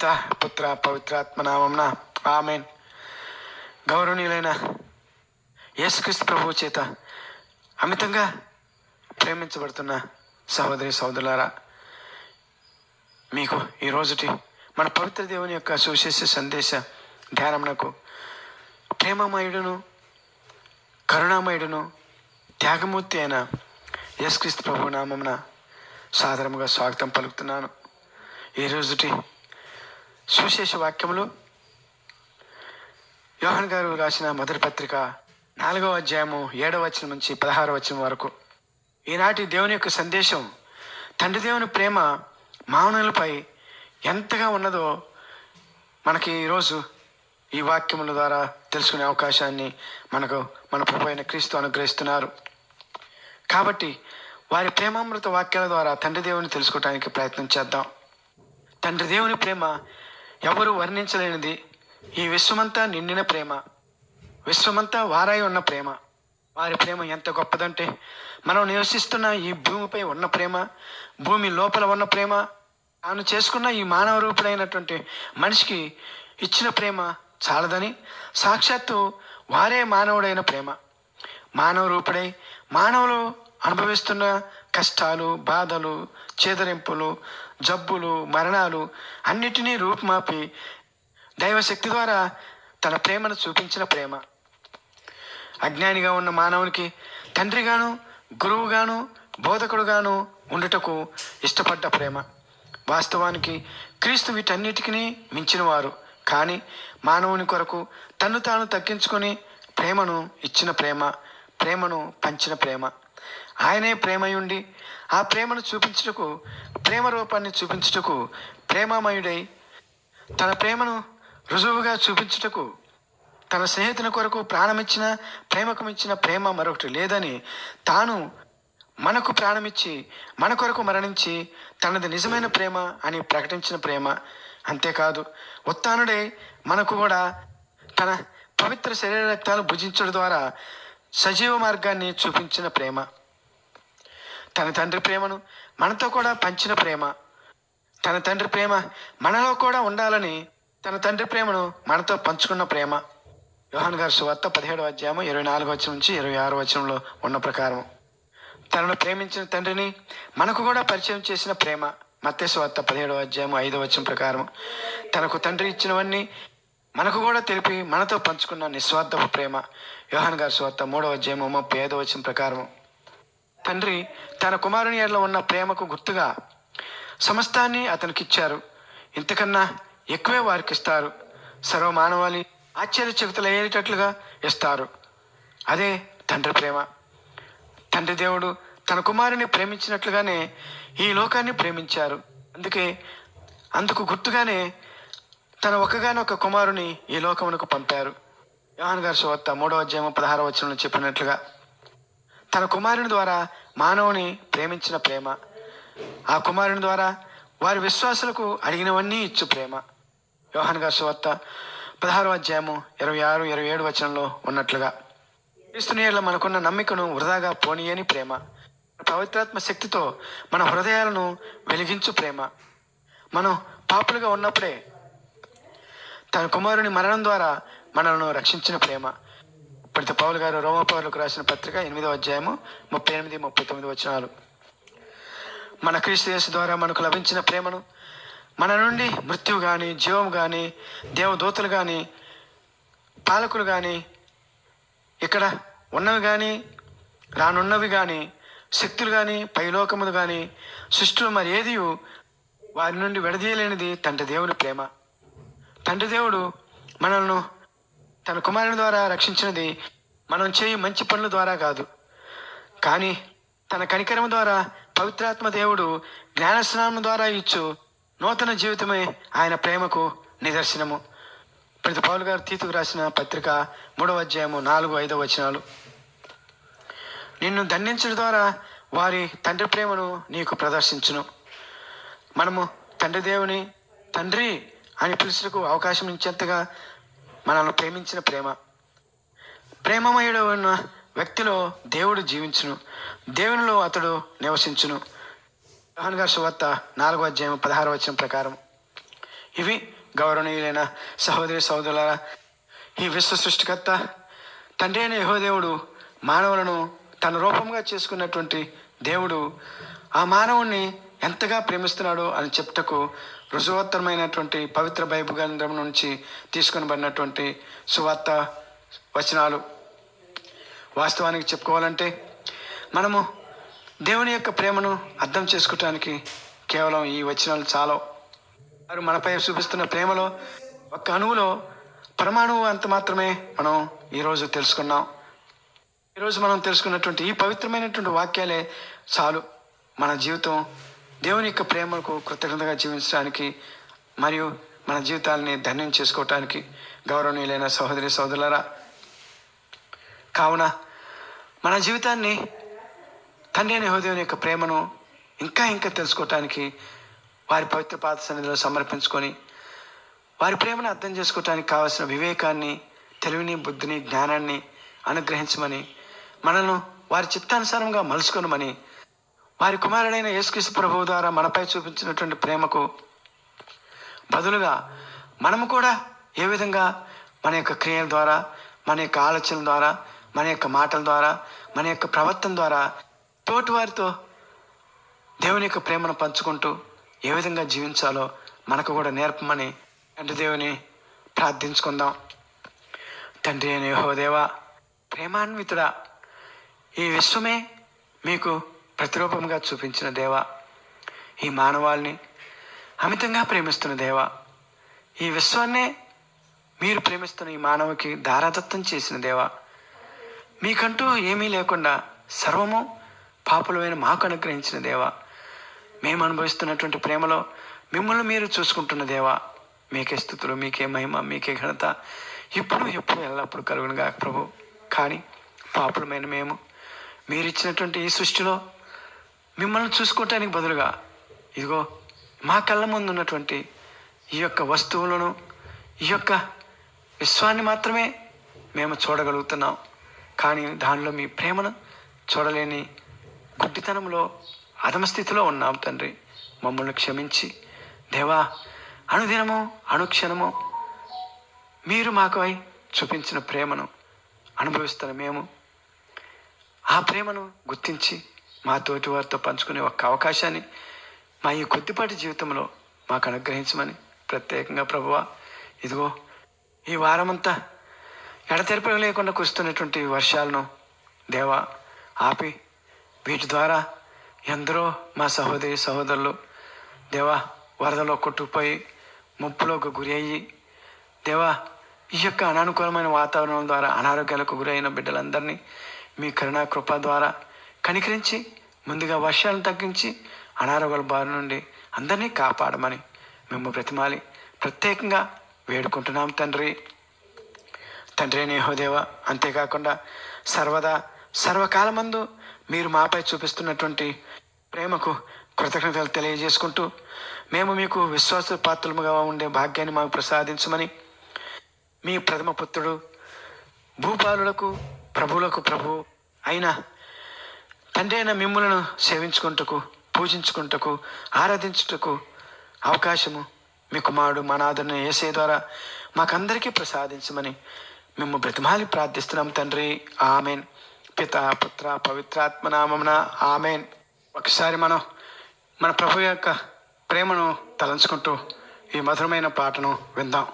పిత పుత్ర పవిత్రాత్మ నామంన ఆమెన్. గౌరవనీయులైన యేసుక్రీస్తు ప్రభువు చేత అమితంగా ప్రేమించబడుతున్న సహోదరి సహోదరులారా మీకు ఈ రోజుటి మన పవిత్ర దేవుని యొక్క సువిశేష సందేశ ధ్యానమునకు ప్రేమమయుడును కరుణామయుడును త్యాగమూర్తి అయిన యేసుక్రీస్తు ప్రభు నామమున సాధారణంగా స్వాగతం పలుకుతున్నాను. ఈ రోజుటి సువిశేష వాక్యములు. యోహన్ గారు రాసిన మొదటి పత్రిక నాలుగవ అధ్యాయము ఏడవ వచనం నుంచి పదహారవ వచనం వరకు. ఈనాటి దేవుని యొక్క సందేశం తండ్రి దేవుని ప్రేమ మానవులపై ఎంతగా ఉన్నదో మనకి ఈరోజు ఈ వాక్యముల ద్వారా తెలుసుకునే అవకాశాన్ని మనకు మన ప్రభు అయిన క్రీస్తు అనుగ్రహిస్తున్నారు. కాబట్టి వారి ప్రేమామృత వాక్యాల ద్వారా తండ్రి దేవుని తెలుసుకోవడానికి ప్రయత్నం చేద్దాం. తండ్రి దేవుని ప్రేమ ఎవరు వర్ణించలేనిది. ఈ విశ్వమంతా నిండిన ప్రేమ. విశ్వమంతా వారాయి ఉన్న ప్రేమ. వారి ప్రేమ ఎంత గొప్పదంటే మనం నివసిస్తున్న ఈ భూమిపై ఉన్న ప్రేమ భూమి లోపల ఉన్న ప్రేమ తాను చేసుకున్న ఈ మానవ రూపుడైనటువంటి మనిషికి ఇచ్చిన ప్రేమ చాలదని సాక్షాత్తు వారే మానవుడైన ప్రేమ. మానవ రూపుడై మానవులు అనుభవిస్తున్న కష్టాలు బాధలు చేదరింపులు జబ్బులు మరణాలు అన్నిటినీ రూపుమాపి దైవశక్తి ద్వారా తన ప్రేమను చూపించిన ప్రేమ. అజ్ఞానిగా ఉన్న మానవునికి తండ్రిగాను గురువుగాను బోధకుడుగాను ఉండుటకు ఇష్టపడ్డ ప్రేమ. వాస్తవానికి క్రీస్తు వీటన్నిటికీ మించినవారు. కానీ మానవుని కొరకు తన్ను తాను తగ్గించుకొని ప్రేమను ఇచ్చిన ప్రేమ ప్రేమను పంచిన ప్రేమ. ఆయనే ప్రేమయుండి ఆ ప్రేమను చూపించుటకు ప్రేమ రూపాన్ని చూపించుటకు ప్రేమమయుడై తన ప్రేమను రుజువుగా చూపించుటకు తన స్నేహితుని కొరకు ప్రాణమిచ్చిన ప్రేమకు ప్రేమ మరొకటి లేదని తాను మనకు ప్రాణమిచ్చి మన కొరకు మరణించి తనది నిజమైన ప్రేమ అని ప్రకటించిన ప్రేమ అంతేకాదు. ఉత్తానుడై మనకు కూడా తన పవిత్ర శరీర రక్తాలు భుజించడం ద్వారా సజీవ మార్గాన్ని చూపించిన ప్రేమ. తన తండ్రి ప్రేమను మనతో కూడా పంచిన ప్రేమ. తన తండ్రి ప్రేమ మనలో కూడా ఉండాలని తన తండ్రి ప్రేమను మనతో పంచుకున్న ప్రేమ. యోహాన్ గారి సువార్త పదిహేడు అధ్యాయం ఇరవై నాలుగు వచ్చిన నుంచి ఇరవై ఆరు వచనంలో ఉన్న ప్రకారం. తనను ప్రేమించిన తండ్రిని మనకు కూడా పరిచయం చేసిన ప్రేమ. మత్స్య వార్త పదిహేడవ అధ్యాయం ఐదవ వచనం ప్రకారం. తనకు తండ్రి ఇచ్చినవన్నీ మనకు కూడా తెలిపి మనతో పంచుకున్న నిస్వార్థపు ప్రేమ. యోహాన్ గారి సువార్త మూడవ అధ్యాయం ముప్పై ఐదవ వచనం ప్రకారం. తండ్రి తన కుమారుని ఎడల ఉన్న ప్రేమకు గుర్తుగా సమస్తాన్ని అతనికిచ్చారు. ఇంతకన్నా ఎక్కువే వారికి ఇస్తారు సర్వమానవాళి ఆశ్చర్యచకితులయ్యేటట్లుగా ఇస్తారు. అదే తండ్రి ప్రేమ. తండ్రి దేవుడు తన కుమారుని ప్రేమించినట్లుగానే ఈ లోకాన్ని ప్రేమించారు. అందుకే అందుకు గుర్తుగానే తన ఒక్కగానొక్క కుమారుని ఈ లోకమునకు పంపారు. యోహన్ గారి సువార్త మూడవ అధ్యాయం పదహారవ వచనంలో చెప్పినట్లుగా తన కుమారుని ద్వారా మానవుని ప్రేమించిన ప్రేమ. ఆ కుమారుని ద్వారా వారి విశ్వాసులకు అడిగినవన్నీ ఇచ్చు ప్రేమ. యోహన్ గారి సువార్త పదహారవ అధ్యాయము ఇరవై ఆరు ఇరవై ఏడు వచనంలో ఉన్నట్లుగా. క్రీస్తుని మనకున్న నమ్మికను వృధాగా పోనీయని ప్రేమ. పవిత్రాత్మ శక్తితో మన హృదయాలను వెలిగించు ప్రేమ. మనం పాపులుగా ఉన్నప్పుడే తన కుమారుని మరణం ద్వారా మనలను రక్షించిన ప్రేమ. ఇప్పటి పౌలు గారు రోమపౌరులకు రాసిన పత్రిక ఎనిమిదో అధ్యాయము ముప్పై ఎనిమిది ముప్పై తొమ్మిది వచనాలు. మన క్రీస్తు యేసు ద్వారా మనకు లభించిన ప్రేమను మన నుండి మృత్యువు కానీ జీవం కానీ దేవదూతలు కానీ పాలకులు కానీ ఇక్కడ ఉన్నవి కానీ రానున్నవి కానీ శక్తులు కానీ పైలోకములు కానీ సృష్టిలో మరి ఏది వారి నుండి విడదీయలేనిది తండ్రి దేవుని ప్రేమ. తండ్రి దేవుడు మనల్ని తన కుమారుని ద్వారా రక్షించినది మనం చేయు మంచి పనుల ద్వారా కాదు. కానీ తన కనికరం ద్వారా పవిత్రాత్మ దేవుడు జ్ఞానస్నానం ద్వారా ఇచ్చు నూతన జీవితమే ఆయన ప్రేమకు నిదర్శనము. ప్రతి పౌలు గారు తీతుకు రాసిన పత్రిక మూడవ అధ్యాయము నాలుగు ఐదవ వచనాలు. నిన్ను దండించడం ద్వారా వారి తండ్రి ప్రేమను నీకు ప్రదర్శించును. మనము తండ్రి దేవుని తండ్రి అని పిలుచుటకు అవకాశం ఇచ్చేంతగా మనల్ని ప్రేమించిన ప్రేమ. ప్రేమమయుడు ఉన్న వ్యక్తిలో దేవుడు జీవించును. దేవునిలో అతడు నివసించును. యోహాన్ గారి సువార్త నాలుగో అధ్యాయం పదహారు వచ్చిన ప్రకారం. ఇవి గౌరవనీయులైన సహోదరి సహోదరులారా ఈ విశ్వ సృష్టికర్త తండ్రి అయిన యహోదేవుడు మానవులను తన రూపంగా చేసుకున్నటువంటి దేవుడు ఆ మానవుణ్ణి ఎంతగా ప్రేమిస్తున్నాడో అని చెప్టకు రుజువత్తరమైనటువంటి పవిత్ర బైబు గ్రంథం నుంచి తీసుకొనబడినటువంటి సువార్త వచనాలు వాస్తవానికి చెప్పుకోవాలంటే మనము దేవుని యొక్క ప్రేమను అర్థం చేసుకోవటానికి కేవలం ఈ వచనాలు చాలా. వారు మనపై చూపిస్తున్న ప్రేమలో ఒక్క అణువులో పరమాణువు అంత మాత్రమే మనం ఈరోజు తెలుసుకున్నాం. ఈరోజు మనం తెలుసుకున్నటువంటి ఈ పవిత్రమైనటువంటి వాక్యాలే చాలు మన జీవితం దేవుని యొక్క ప్రేమకు కృతజ్ఞతగా జీవించడానికి మరియు మన జీవితాలని ధన్యం చేసుకోవటానికి గౌరవనీయులైన సహోదరి సహోదరులరా కావున మన జీవితాన్ని తండ్రి అనే హృదయం యొక్క ప్రేమను ఇంకా ఇంకా తెలుసుకోవటానికి వారి పవిత్ర పాత సన్నిధిలో సమర్పించుకొని వారి ప్రేమను అర్థం చేసుకోవటానికి కావలసిన వివేకాన్ని తెలివిని బుద్ధిని జ్ఞానాన్ని అనుగ్రహించమని మనను వారి చిత్తానుసారంగా మలుచుకొనమని వారి కుమారుడైన యేసుక్రీస్తు ప్రభువు ద్వారా మనపై చూపించినటువంటి ప్రేమకు బదులుగా మనము కూడా ఏ విధంగా మన యొక్క క్రియల ద్వారా మన యొక్క ఆలోచనల ద్వారా మన యొక్క మాటల ద్వారా మన యొక్క ప్రవర్తన ద్వారా తోటి వారితో దేవుని యొక్క ప్రేమను పంచుకుంటూ ఏ విధంగా జీవించాలో మనకు కూడా నేర్పమని తండ్రి దేవుని ప్రార్థించుకుందాం. తండ్రి అయిన యెహోదేవా ప్రేమాన్వితుడా ఈ విశ్వమే మీకు ప్రతిరూపంగా చూపించిన దేవ ఈ మానవాల్ని అమితంగా ప్రేమిస్తున్న దేవా ఈ విశ్వాన్నే మీరు ప్రేమిస్తున్న ఈ మానవుకి దారాదత్తం చేసిన దేవ మీకంటూ ఏమీ లేకుండా సర్వము పాపులమైన మాకు అనుగ్రహించిన దేవ మేము అనుభవిస్తున్నటువంటి ప్రేమలో మిమ్మల్ని మీరు చూసుకుంటున్న దేవా మీకే స్థుతులు మీకే మహిమ మీకే ఘనత ఇప్పుడు ఎప్పుడు ఎల్లప్పుడు కలుగునుగా ప్రభు. కానీ పాపులమైన మేము మీరు ఇచ్చినటువంటి ఈ సృష్టిలో మిమ్మల్ని చూసుకోవటానికి బదులుగా ఇదిగో మా కళ్ళ ముందు ఉన్నటువంటి ఈ యొక్క వస్తువులను ఈ యొక్క విశ్వాన్ని మాత్రమే మేము చూడగలుగుతున్నాం. కానీ దానిలో మీ ప్రేమను చూడలేని గుడ్డితనంలో అధమస్థితిలో ఉన్నాం తండ్రి. మమ్మల్ని క్షమించి. దేవా అనుదినము అనుక్షణము మీరు మాకై చూపించిన ప్రేమను అనుభవిస్తున్న మేము ఆ ప్రేమను గుర్తించి మా తోటి వారితో పంచుకునే ఒక అవకాశాన్ని మా ఈ కొద్దిపాటి జీవితంలో మాకు అనుగ్రహించమని ప్రత్యేకంగా ప్రభువా ఇదిగో ఈ వారమంతా ఎడతెరపడం లేకుండా కురుస్తున్నటువంటి వర్షాలను దేవా ఆపి వీటి ద్వారా ఎందరో మా సహోదరి సహోదరులు దేవా వరదలో కొట్టుకుపోయి ముప్పులోకి గురి అయ్యి దేవా ఈ యొక్క అనానుకూలమైన వాతావరణం ద్వారా అనారోగ్యాలకు గురైన బిడ్డలందరినీ మీ కరుణా కృప ద్వారా కనికరించి ముందుగా వర్షాలను తగ్గించి అనారోగ్యాల బారి నుండి అందరినీ కాపాడమని మేము బ్రతిమాలి. ప్రత్యేకంగా వేడుకుంటున్నాం తండ్రి. తండ్రి నేహోదేవ అంతేకాకుండా సర్వదా సర్వకాలమందు మీరు మాపై చూపిస్తున్నటువంటి ప్రేమకు కృతజ్ఞతలు తెలియజేసుకుంటూ మేము మీకు విశ్వాస పాత్రలుగా ఉండే భాగ్యాన్ని మాకు ప్రసాదించమని మీ ప్రథమ పుత్రుడు భూపాలులకు ప్రభువులకు ప్రభు అయిన తండ్రి అయిన మిమ్ములను సేవించుకుంటకు పూజించుకుంటకు ఆరాధించుటకు అవకాశము మీ కుమారుడు మనాదరణ ఏసే ద్వారా మాకందరికీ ప్రసాదించమని మేము బ్రతిమాలి ప్రార్థిస్తున్నాం తండ్రి. ఆమెన్. పిత పుత్ర పవిత్రాత్మనామమున ఆమెన్. ఒకసారి మనం మన ప్రభు యొక్క ప్రేమను తలంచుకుంటూ ఈ మధురమైన పాటను విందాం.